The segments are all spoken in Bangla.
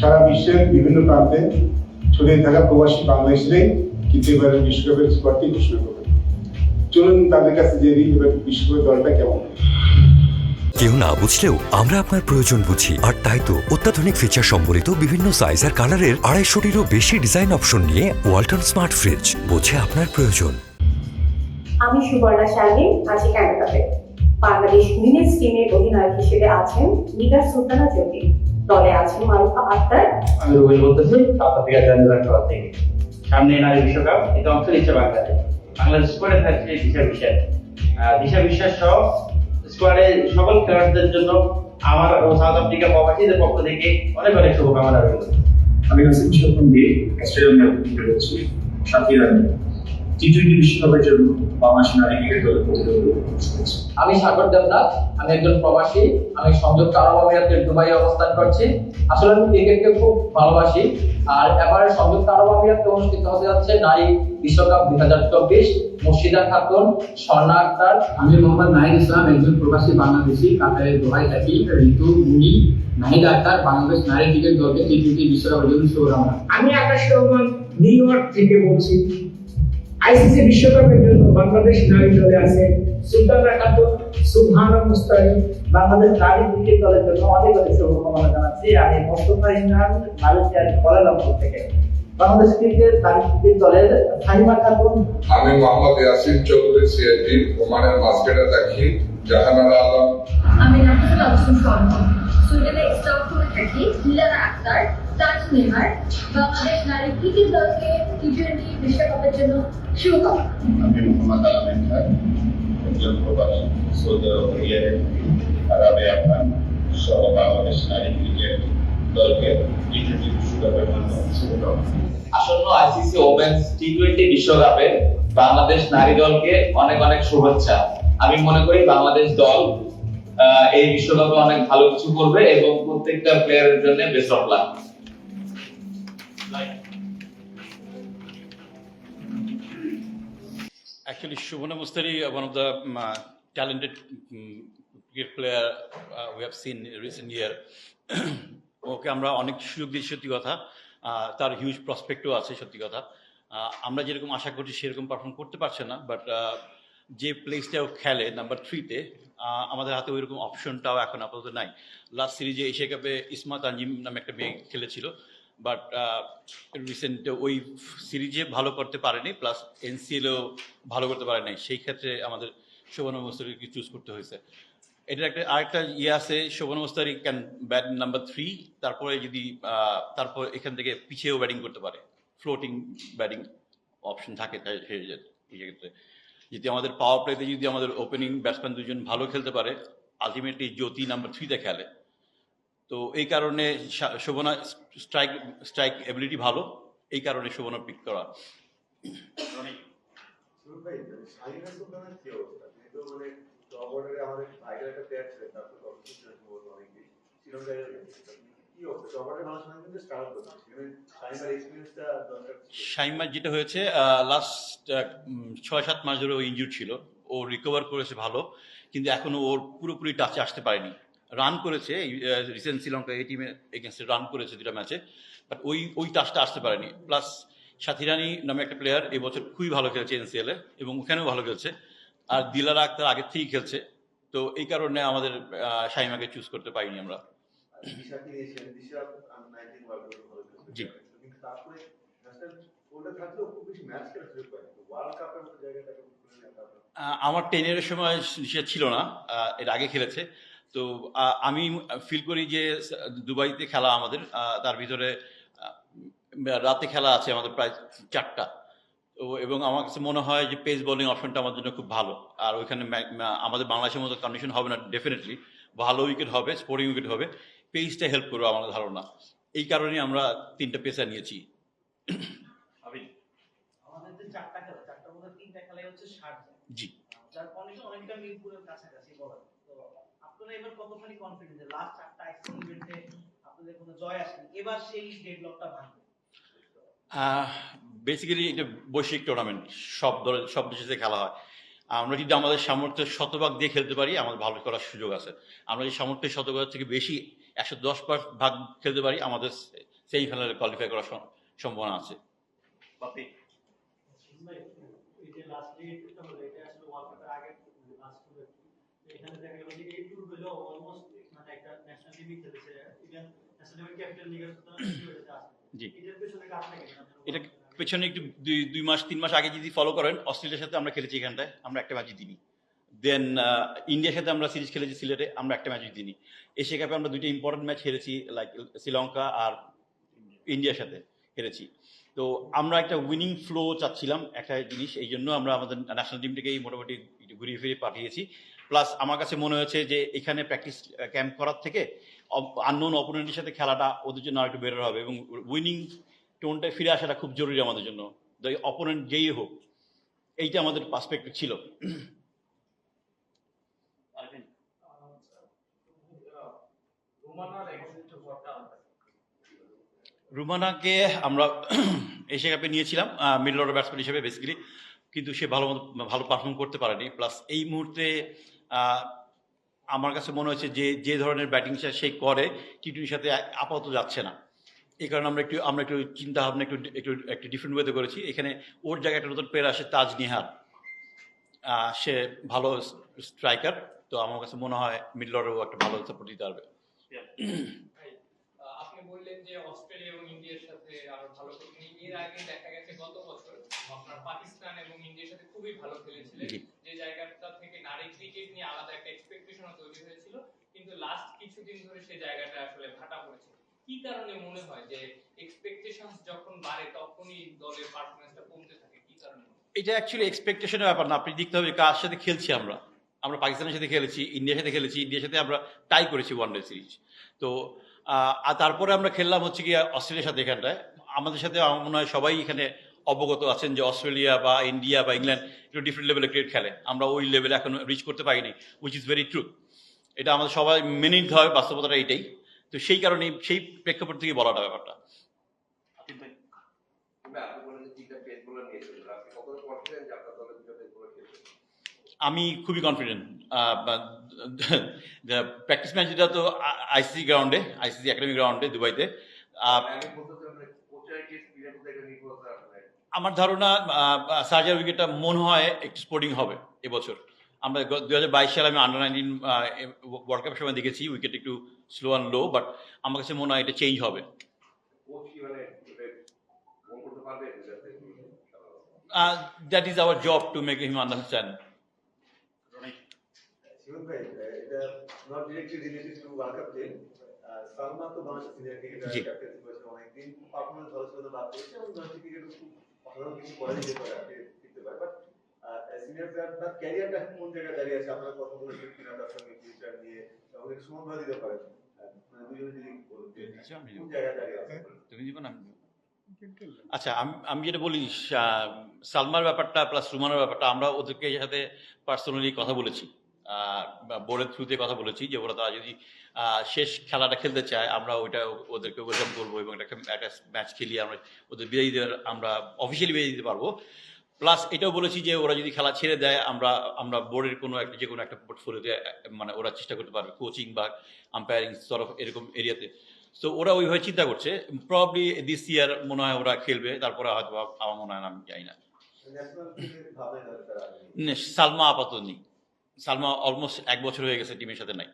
সারা বিশ্বের বিভিন্ন প্রান্তে ছড়িয়ে থাকা প্রবাসী বাংলাদেশিরাই কিন্তু এবারে বিশ্বকাপের স্কোয়াডটি ঘোষণা করবে। চলুন তাদের কাছে জেনে নিই এবার বিশ্বকাপের দলটা কেমন। কেউ না বুঝলেও আমরা আপনার প্রয়োজন বুঝি। আর তাই তো অত্যাধুনিক ফিচার সম্বলিত বিভিন্ন সাইজ আর কালারের আড়াইশোটিরও বেশি ডিজাইন অপশন নিয়ে ওয়ালটন স্মার্ট ফ্রিজ বোঝে আপনার প্রয়োজন। আমি সুবর্ণা শারমিন আছি ক্যানাডাতে। বাংলাদেশ উইমেন্স টিমের অধিনায়ক হিসেবে আছেন নিগার সুলতানা জ্যোতি দলে আছেন মারুফা আক্তার। আমি রুবেল বলতেছি সাউথ আফ্রিকা থেকে। সামনে নারী বিশ্বকাপ এটা অংশ নিচ্ছে বাংলাদেশ। বাংলাদেশ স্কোয়াডে থাকছে দিশা বিশ্বাস। দিশা বিশ্বাস সহ স্কোয়াডে সকল খেলোয়াড়দের জন্য আমার ও সাউথ আফ্রিকা প্রবাসীদের পক্ষ থেকে অনেক অনেক শুভকামনা রইল। আমি কাসিম শকুন দিয়ে অস্ট্রেলিয়ান সাথী রানী। টি টোয়েন্টি বিশ্বকাপের জন্য বাংলাদেশ নারী ক্রিকেট দলের আমি সাগর দেবনাথ আমি একজন প্রবাসী আমি সংযুক্ত আরব আমিরাতের দুবাই অবস্থান করছি। আসলে আমি ক্রিকেটকে খুব ভালোবাসি আর এবারে সংযুক্ত আরব আমিরাতে অনুষ্ঠিত হতে যাচ্ছে নারী বিশ্বকাপ দুই হাজার চব্বিশ। মুর্শিদা খাতুন স্বর্ণা আক্তার আমি মোহাম্মদ নাহিদ ইসলাম একজন প্রবাসী বাংলাদেশি কাতারের দোহাই থাকি ঋতু মুনি নাহিদ আক্তার বাংলাদেশ নারী ক্রিকেট দলকে টি টোয়েন্টি বিশ্বকাপের জন্য শুভকামনা আমি আকাশ রহমান নিউ ইয়র্ক থেকে বলছি। আইসিসি বিশ্বকাপের জন্য বাংলাদেশ নারী দলে আছে সুলতানা খাতুন সুবহানা মুস্তারি বাংলাদেশ নারী ক্রিকেট দলের জন্য অনেক অনেক শুভকামনা জানাচ্ছি। আমি মোস্তফা ইমরান মালয়েশিয়ার কুয়ালালামপুর থেকে। বাংলাদেশ ক্রিকেট নারী ক্রিকেট দলের সাইমা খাতুন। আমি মোহাম্মদ ইয়াসিন চৌধুরী সিআইটি ওমানের মাস্কেটে থাকি জাহানারা আলম। আমি আহসান স্বর্ণ সুইডেনে স্টকহোমে থাকি আক্তার নেমার বাংলাদেশ নারী ক্রিকেট দলকে টি টোয়েন্টি বিশ্বকাপের জন্য শুভকামনা। আমি মোহাম্মদ আলমিন খান একজন প্রবাসী সৌদি আরবের আরবে আফগান সহ বাংলাদেশ নারী ক্রিকেট দলকে টি টোয়েন্টি বিশ্বকাপের জন্য শুভকামনা আসন্ন আইসিসি ওমেন্স টি টোয়েন্টি বিশ্বকাপে বাংলাদেশ নারী দলকে অনেক অনেক শুভেচ্ছা। আমি মনে করি বাংলাদেশ দল আহ, এই বিশ্বকাপে অনেক ভালো কিছু করবে এবং প্রত্যেকটা প্লেয়ারের জন্য best of luck Actually, Shubhana Mustari, uh, one of the um, uh, talented uh, we have seen in recent year. Okay আমরা অনেক সুযোগ দিয়েছি সত্যি কথা। তার হিউজ প্রসপেক্টও আছে সত্যি কথা। আমরা যেরকম আশা করছি সেরকম পারফর্ম করতে পারছে না বাট যে প্লেসটা ও খেলে নাম্বার থ্রিতে আমাদের হাতে ওই রকম অপশনটাও এখন আপাতত নাই। লাস্ট সিরিজে এশিয়া কাপে ইসমা তানজিম নামে একটা মেয়ে খেলেছিল। বাট রিসেন্ট ওই সিরিজে ভালো করতে পারেনি, প্লাস এনসিএলও ভালো করতে পারে নাই। সেই ক্ষেত্রে আমাদের শোভন মোস্তারিকে চুজ করতে হয়েছে। এটার একটা, আরেকটা ইয়ে আছে, Sobhana Mostary can bat number three তারপরে যদি তারপর এখান থেকে পিছিয়েও ব্যাটিং করতে পারে। ফ্লোটিং ব্যাটিং অপশন থাকে সেক্ষেত্রে যদি আমাদের পাওয়ার প্লেতে যদি আমাদের ওপেনিং ব্যাটসম্যান দুজন ভালো খেলতে পারে আলটিমেটলি জ্যোতি নাম্বার থ্রিতে খেলে তো এই কারণে শোভনা স্ট্রাইক স্ট্রাইক এবিলিটি ভালো এই কারণে শোভনা পিক করা। শাইমা যেটা হয়েছে লাস্ট ছয় সাত মাস ধরে ও ইনজুর ছিল। ও রিকভার করেছে ভালো কিন্তু এখনও ওর পুরোপুরি টাচে আসতে পারেনি। রান করেছে রিসেন্ট শ্রীলঙ্কা এই টিমে এগেনস্টে রান করেছে দুটা ম্যাচে বাট ওই ওই টাচটা আসতে পারেনি। প্লাস সাথিরানি নামে একটা প্লেয়ার এবছর খুবই ভালো খেলছে এনসিএলে এবং ওখানেও ভালো খেলছে। আর দিলারা আক্তার আগের থেকেই খেলছে। তো এই কারণে আমাদের আহ, শাইমাকে চুজ করতে পারিনি আমরা। জি। আমার টেনের সময় ছিল না। এর আগে খেলেছে। তো আমি ফিল করি যে দুবাইতে খেলা আমাদের তার ভিতরে রাতে খেলা আছে আমাদের প্রায় চারটা। তো এবং আমার কাছে মনে হয় যে পেস বোলিং অপশনটা আমার জন্য খুব ভালো। আর ওইখানে আমাদের বাংলাদেশের মতো কন্ডিশন হবে না ডেফিনেটলি ভালো উইকেট হবে স্পোর্টিং উইকেট হবে। পেসটা হেল্প করবে আমার ধারণা। এই কারণেই আমরা তিনটা পেসার নিয়েছি। আমাদের জি। আপনারা এবার কতখানি কনফিডেন্ট যে লাস্ট চারটা ইভেন্টে আপনাদের কোনো জয় আসেনি? এবার সেই ডেডলকটা ভাঙবে। বেসিক্যালি এটা বৈশ্বিক টুর্নামেন্ট সব দলের সব দেশে খেলা হয়। আমরা যদি আমাদের সামর্থ্য শতভাগ দিয়ে খেলতে পারি আমাদের ভালো করার সুযোগ আছে। আমরা যদি সামর্থ্য শতভাগ থেকে বেশি একশো দশ ভাগ খেলতে পারি আমাদের সেমিফাইনালে কোয়ালিফাই করার সম- সম্ভাবনা আছে বাপি এই যে লাস্ট ডেটটা হলো এটা আসলে ওয়ার্ল্ড কাপের আগে লাস্ট টু এখানে দেখা গেল যে এই ট্যুর হলো অলমোস্ট মানে একটা ন্যাশনাল টিমই খেলেছে ইভেন ন্যাশনাল টিমের ক্যাপ্টেন লিগার সুতরাং জি। এটা পেছনে একটু দুই দুই মাস তিন মাস আগে যদি ফলো করেন অস্ট্রেলিয়ার সাথে আমরা খেলেছি এখানটায় আমরা একটা ম্যাচ জিতিনি। দেন ইন্ডিয়ার সাথে আমরা সিরিজ খেলেছি সিলেটে আমরা একটা ম্যাচ জিতিনি। এশিয়া কাপে আমরা দুইটা ইম্পর্টেন্ট ম্যাচ হেরেছি লাইক শ্রীলঙ্কা আর ইন্ডিয়ার সাথে হেরেছি। তো আমরা একটা উইনিং ফ্লো চাচ্ছিলাম একটা জিনিস এই জন্য আমরা আমাদের ন্যাশনাল টিমটাকেই মোটামুটি ঘুরিয়ে ফিরিয়ে পাঠিয়েছি। প্লাস আমার কাছে মনে হয়েছে যে এখানে প্র্যাকটিস ক্যাম্প করার থেকে আননোন অপোনেন্টের সাথে খেলাটা ওদের জন্য আরেকটু বেটার হবে এবং উইনিং টোনটায় ফিরে আসাটা খুব জরুরি আমাদের জন্য। অপোনেন্ট যেই হোক এইটা আমাদের পার্সপেক্টিভ ছিল। রুমানাকে আমরা এশিয়া কাপে নিয়েছিলাম মিডল অর্ডার ব্যাটসম্যান হিসেবে বেসিক্যালি কিন্তু সে ভালো ভালো পারফর্ম করতে পারেনি। প্লাস এই মুহূর্তে আমার কাছে মনে হচ্ছে যে যে ধরনের ব্যাটিং সে করে টি টোয়েন্টির সাথে আপাতত যাচ্ছে না। এই কারণে আমরা একটু আমরা একটু চিন্তা ভাবনা একটু একটু একটু ডিফারেন্ট ওয়েতে করেছি। এখানে ওর জায়গায় একটা নতুন প্লেয়ার আসে তাজ নিহার সে ভালো স্ট্রাইকার তো আমার কাছে মনে হয় মিডল অর্ডারও একটা ভালো সাপোর্ট দিতে পারবে। আপনি বললেন যে অস্ট্রেলিয়া এবং ইন্ডিয়ার সাথে আরও ভালো এর আগে দেখা গেছে গত বছর আপনার পাকিস্তান এবং ইন্ডিয়ার সাথে খুবই ভালো খেলেছিলেন। যে জায়গাটা থেকে নারী ক্রিকেট নিয়ে আলাদা একটা এক্সপেকটেশন তৈরি হয়েছিল, কিন্তু লাস্ট কিছুদিন ধরে সেই জায়গাটা আসলে ভাটা পড়েছে। কি কারণে মনে হয় যে এক্সপেকটেশন যখন বাড়ে, তখনই দলের পারফরমেন্সটা কমতে থাকে? কি কারণে এটা অ্যাকচুয়ালি এক্সপেকটেশনের ব্যাপার না। আপনি দেখতে হবে কার সাথে খেলছি আমরা। আমরা পাকিস্তানের সাথে খেলেছি, ইন্ডিয়ার সাথে খেলেছি, ইন্ডিয়ার সাথে আমরা টাই করেছি ওয়ান ডে সিরিজ তো আর তারপরে আমরা খেললাম হচ্ছে কি অস্ট্রেলিয়ার সাথে এখানটায়। আমাদের সাথে মনে হয় সবাই এখানে অবগত আছেন যে অস্ট্রেলিয়া বা ইন্ডিয়া বা ইংল্যান্ড একটু ডিফারেন্ট লেভেলে ক্রিকেট খেলে। আমরা ওই লেভেলে এখন রিচ করতে পারিনি উইচ ইজ ভেরি ট্রু এটা আমাদের সবাই মেনে নিতে হবে বাস্তবতাটা এইটাই তো সেই কারণে সেই প্রেক্ষাপট থেকে বলাটা ব্যাপারটা। আমি খুবই কনফিডেন্ট প্র্যাকটিস ম্যাচ যেটা তো আইসিসি গ্রাউন্ডে আইসিসি একাডেমি গ্রাউন্ডে দুবাইতে আমার ধারণা সার্জার উইকেটটা মনে হয় একটু স্পোর্টিং হবে এবছর। আমরা দু হাজার বাইশ সালে আমি আন্ডার নাইনটিন ওয়ার্ল্ড কাপের সময় দেখেছি উইকেট একটু স্লো অ্যান্ড লো বাট আমার কাছে মনে হয় এটা চেঞ্জ হবে। কোচ কি করতে পারবে যাতে that is our job to make him understand Shibon ভাই এটা not directly related to world cup Salman তো বাংলাদেশ সিনিয়র ক্রিকেটার জি। করেছে অনেকদিন পারফরমেন্স ভালো ছিল বাদ দিয়েছে এবং বাংলাদেশ ক্রিকেটে খুব অসাধারণ কিছু করে দিতে পারে আপনি দেখতে পারে বাট সিনিয়র প্লেয়ার তার ক্যারিয়ারটা এখন কোন জায়গায় দাঁড়িয়ে আছে? আপনারা কথা বলেছেন কিনা তার সঙ্গে ফিউচার নিয়ে? এবং একটু সমন্বয় দিতে পারেন। আহ, মানে দুজনে যদি বলুন যে কোন জায়গায় দাঁড়িয়ে আছে? তুমি দিব না? আচ্ছা আমি আমি যেটা বলি সালমার ব্যাপারটা প্লাস রুমানের ব্যাপারটা আমরা ওদেরকে সাথে পার্সোনালি কথা বলেছি। বোর্ডের থ্রুতে কথা বলেছি যে ওরা তারা যদি শেষ খেলাটা খেলতে চায় আমরা ওইটা ওদেরকে ওয়েলকাম করব এবং একটা একটা ম্যাচ খেলিয়ে আমরা ওদের বিদায় দিতে আমরা অফিসিয়ালি বিদায় দিতে পারব। প্লাস এটাও বলেছি যে ওরা যদি খেলা ছেড়ে দেয় আমরা আমরা বোর্ডের কোনো একটা যে কোনো একটা পোর্টফোলিওতে মানে ওরা চেষ্টা করতে পারবে কোচিং বা আম্পায়ারিং তরফ এরকম এরিয়াতে তো ওরা ওইভাবে চিন্তা করছে। প্রবলি দিস ইয়ার মনে হয় ওরা খেলবে তারপরে হয়তো আমার মনে হয় না আমি জানি নে, সালমা আপাতত নেই। সালমা অলমোস্ট এক বছর হয়ে গেছে টিমের সাথে নাই।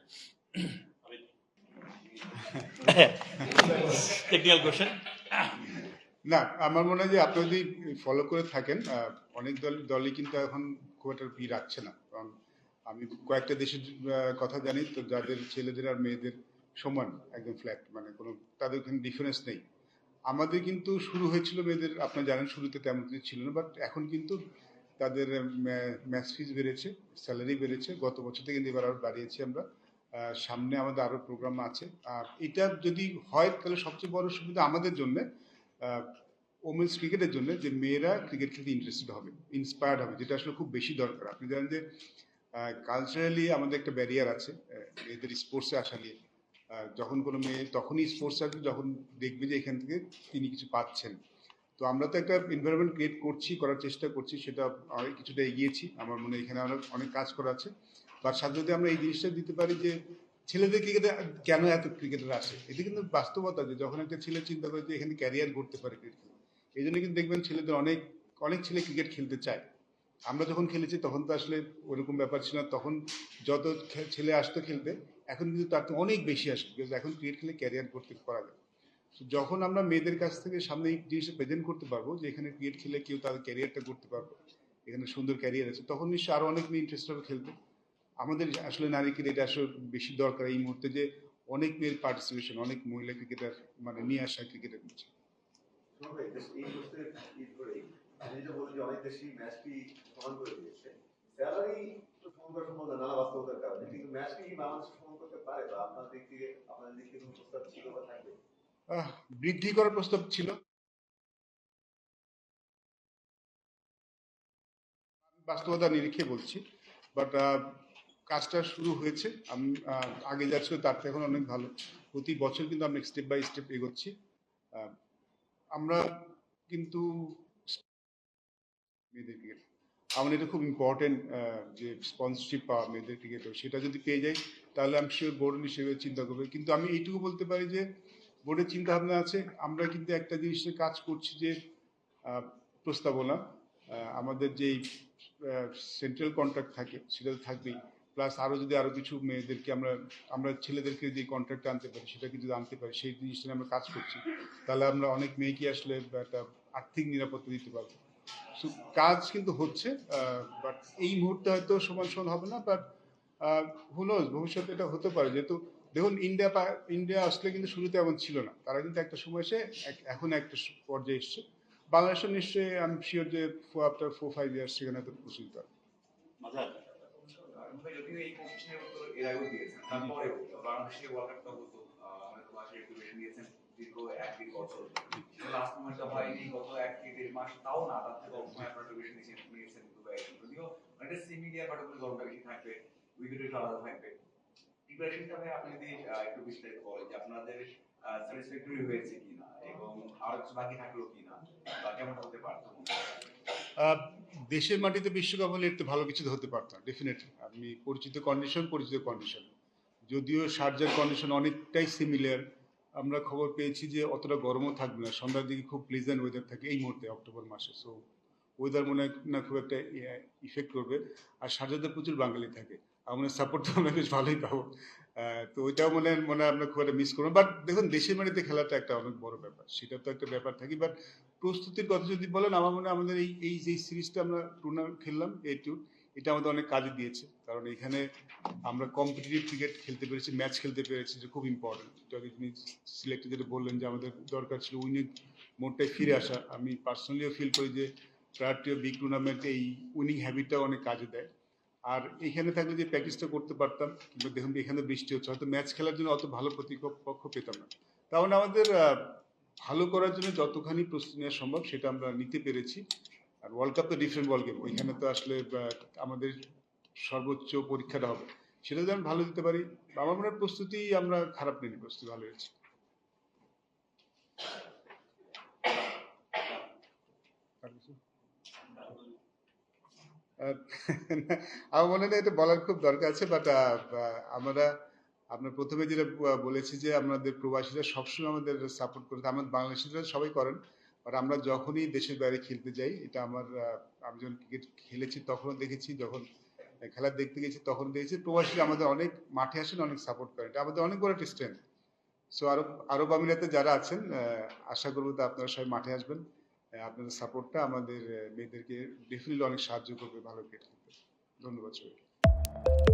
না, আমার মনে হয় যে আপনি যদি ফলো করে থাকেন অনেক দল, দলই কিন্তু এখন খুব একটা ভি রাখছে না। কারণ আমি কয়েকটা দেশের কথা জানি, তো যাদের ছেলেদের আর মেয়েদের সমান একদম ফ্ল্যাট মানে কোনো, তাদের ওখানে ডিফারেন্স নেই। আমাদের কিন্তু শুরু হয়েছিল মেয়েদের, আপনারা জানেন শুরুতে তেমন কিছু ছিল না বাট এখন কিন্তু তাদের ম্যাচ ফিজ বেড়েছে স্যালারি বেড়েছে। গত বছর থেকে কিন্তু এবার আরও বাড়িয়েছি আমরা। সামনে আমাদের আরও প্রোগ্রাম আছে। আর এটা যদি হয়, তাহলে সবচেয়ে বড় সুবিধা আমাদের জন্য ওমেন্স ক্রিকেটের জন্য যে মেয়েরা ক্রিকেট খেলতে ইন্টারেস্টেড হবে ইন্সপায়ার্ড হবে, যেটা আসলে খুব বেশি দরকার। আপনি জানেন যে কালচারালি আমাদের একটা ব্যারিয়ার আছে মেয়েদের স্পোর্টসে আসা নিয়ে। যখন কোনো মেয়ে তখনই স্পোর্টস আসবে, যখন দেখবে যে এখান থেকে তিনি কিছু পাচ্ছেন। তো আমরা তো একটা এনভায়রনমেন্ট ক্রিয়েট করছি, করার চেষ্টা করছি, সেটা কিছুটা এগিয়েছি। আমার মনে এখানে অনেক অনেক কাজ করা আছে। তার সাথে যদি আমরা এই জিনিসটা দিতে পারি যে, ছেলেদের ক্রিকেটে কেন এত ক্রিকেটার আসে? এটা কিন্তু বাস্তবতা যে, যখন একটা ছেলে চিন্তা করে যে, এখানে ক্যারিয়ার করতে পারে ক্রিকেট এই জন্য কিন্তু দেখবেন ছেলেদের অনেক অনেক ছেলে ক্রিকেট খেলতে চায়। আমরা যখন খেলেছি, তখন তো আসলে ওরকম ব্যাপার ছিল না। তখন যত ছেলে আসতো খেলতে, এখন কিন্তু তার তো অনেক বেশি আসে। বিকজ এখন ক্রিকেট খেলে ক্যারিয়ার করতে করা যায়। যখন আমরা মেয়েদের কাছ থেকে সামনে এই জিনিসটা প্রেজেন্ট করতে পারব, যে এখানে ক্রিকেট খেলে কেউ তাদের ক্যারিয়ারটা করতে পারবে, এখানে সুন্দর ক্যারিয়ার আছে, তখন নিশ্চয়ই আরও অনেক মেয়ে ইন্টারেস্ট হবে খেলতে। আমাদের আসলে নারী ক্রিকেট আসলে বেশি দরকার এই মুহূর্তে যে অনেক মেয়ের পার্টিসিপেশন অনেক মহিলা ক্রিকেটার মানে নিয়ে আসা ক্রিকেটের মধ্যে বাংলাদেশ করতে পারে বা আপনার দিক থেকে আপনাদের দিক থেকে প্রস্তাব ছিল বা থাকবে? বৃদ্ধি করার প্রস্তাব ছিল। বাস্তবতা নিরিখে বলছি বাট কাজটা শুরু হয়েছে। আমি আগে যা ছিল তার থেকে এখন অনেক ভালো। প্রতি বছর কিন্তু আমরা স্টেপ বাই স্টেপ এগোচ্ছি। আমরা কিন্তু মেয়েদের ক্রিকেট আমার এটা খুব ইম্পর্টেন্ট যে স্পন্সরশিপ পাওয়া মেয়েদের ক্রিকেটও সেটা যদি পেয়ে যাই, তাহলে আমি শিওর বোর্ড হিসেবে চিন্তা করবে। কিন্তু আমি এইটুকু বলতে পারি যে বোর্ডের চিন্তা ভাবনা আছে। আমরা কিন্তু একটা জিনিসে কাজ করছি যে প্রস্তাবনা আমাদের যেই সেন্ট্রাল কন্ট্রাক্ট থাকে সেটা তো থাকবেই। প্লাস আরও যদি আরও কিছু মেয়েদেরকে আমরা আমরা ছেলেদেরকে যে কন্ট্রাক্ট আনতে পারি সেটাকে যদি আনতে পারি, সেই জিনিসটা নিয়ে আমরা কাজ করছি। তাহলে আমরা অনেক মেয়েকে আসলে একটা আর্থিক নিরাপত্তা দিতে পারব। কাজ কিন্তু হচ্ছে বাট এই মুহূর্তে হয়তো সমান সমান হবে না বাট হুনোজ ভবিষ্যতে এটা হতে পারে। যেহেতু দেখুন ইন্ডিয়া ইন্ডিয়া আসলে কিন্তু শুরুতে এমন ছিল না। তারা কিন্তু একটা সময় এসে এখন একটা পর্যায়ে এসছে। বাংলাদেশের নিশ্চয়ই আমি শিওর যে আফটার ফোর ফাইভ ইয়ার্স সেখানে তো প্রস্তুত হবে। যদিও এই কোশ্চেনের উত্তর এর আগেও দিয়েছেন তারপরেও বাংলাদেশে ওয়ার্ল্ড কাপটা হতো আহ, মানে তোমার রেগুলেশন দিয়েছেন দীর্ঘ এক দেড় বছর। লাস্ট মোমেন্টটা হয়নি গত এক থেকে দেড় মাস তাও না তার থেকে অল্প সময় আপনারা রেগুলেশন নিয়েছেন নিয়েছেন দুবাই যদিও অনেকটা সেমি দিয়ে পার্টিকুলার গরমটা বেশি থাকবে উইকেট একটু আলাদা থাকবে। প্রিপারেশন হিসাবে আপনি যদি একটু বিস্তারিত বলেন যে আপনাদের স্যাটিসফ্যাক্টরি হয়েছে কিনা এবং আর বাকি থাকল কিনা বা কেমন হতে পারতো? দেশের মাটিতে বিশ্বকাপ হলে একটু ভালো কিছু হতে পারতাম ডেফিনেটলি আমি পরিচিত কন্ডিশন পরিচিত কন্ডিশন যদিও সার্জার কন্ডিশন অনেকটাই সিমিলার আমরা খবর পেয়েছি যে অতটা গরমও থাকবে না, সন্ধ্যার দিকে খুব প্লেজেন্ট ওয়েদার থাকে এই মুহূর্তে, অক্টোবর মাসে। সো ওয়েদার মনে হয় না খুব একটা ইফেক্ট করবে। আর সার্জারতে প্রচুর বাঙালি থাকে। আমাদের সাপোর্ট তো আমরা বেশ ভালোই পাবো। তো ওইটাও মনে হয় মনে হয় আমরা খুব একটা মিস করব। বাট দেখুন, দেশের মাটিতে খেলাটা একটা অনেক বড় ব্যাপার। সেটা তো একটা ব্যাপার থাকে বাট প্রস্তুতির কথা যদি বলেন, আমার মনে আমাদের এই এই যে সিরিজটা আমরা টুর্নামেন্ট খেললাম এই টু এটা আমাদের অনেক কাজে দিয়েছে। কারণ এখানে আমরা কম্পিটিটিভ ক্রিকেট খেলতে পেরেছি ম্যাচ খেলতে পেরেছি, যে খুব ইম্পর্টেন্ট আপনি সিলেক্টে যেটা বললেন যে আমাদের দরকার ছিল উইনিং মোডটায় ফিরে আসা। আমি পার্সোনালিও ফিল করি যে প্রায়োরিটি বিগ টুর্নামেন্টে এই উইনিং হ্যাবিটটাও অনেক কাজে দেয়। আর এখানে থাকলে যে প্র্যাকটিসটা করতে পারতাম, কিংবা দেখুন এখানে বৃষ্টি হচ্ছে, হয়তো ম্যাচ খেলার জন্য অত ভালো প্রতিপক্ষ পেতাম না। তাহলে আমাদের ভালো করার জন্য যতখানি প্রস্তুতি নেওয়া সম্ভব সেটা আমরা নিতে পেরেছি। আর ওয়ার্ল্ড কাপ তো ডিফারেন্ট ওয়ার্ল্ড গেম ওইখানে তো আসলে আমাদের সর্বোচ্চ পরীক্ষাটা হবে। সেটা আমি ভালো দিতে পারি, আমার মনে হয় প্রস্তুতি আমরা খারাপ নিই প্রস্তুতি ভালো হয়েছে। আর কিছু? আমার মনে হয় এটা বলার খুব দরকার আছে বাট আমরা আপনার প্রথমে যেটা বলেছি যে আমাদের প্রবাসীরা সবসময় আমাদের সাপোর্ট করে আমাদের বাংলাদেশিরা সবাই করেন বাট আমরা যখনই দেশের বাইরে খেলতে যাই, এটা আমার আমি যখন ক্রিকেট খেলেছি তখনও দেখেছি, যখন খেলা দেখতে গেছি তখন দেখেছি, প্রবাসীরা আমাদের অনেক মাঠে আসেন, অনেক সাপোর্ট করেন। এটা আমাদের অনেক বড় একটা স্ট্রেংথ সো আরব আরব আমিরাতে যারা আছেন আশা করব আপনারা সবাই মাঠে আসবেন। আপনাদের সাপোর্টটা আমাদের মেয়েদেরকে ডেফিনেটলি অনেক সাহায্য করবে ভালো ক্রিকেট খেলতে ধন্যবাদ সবাইকে।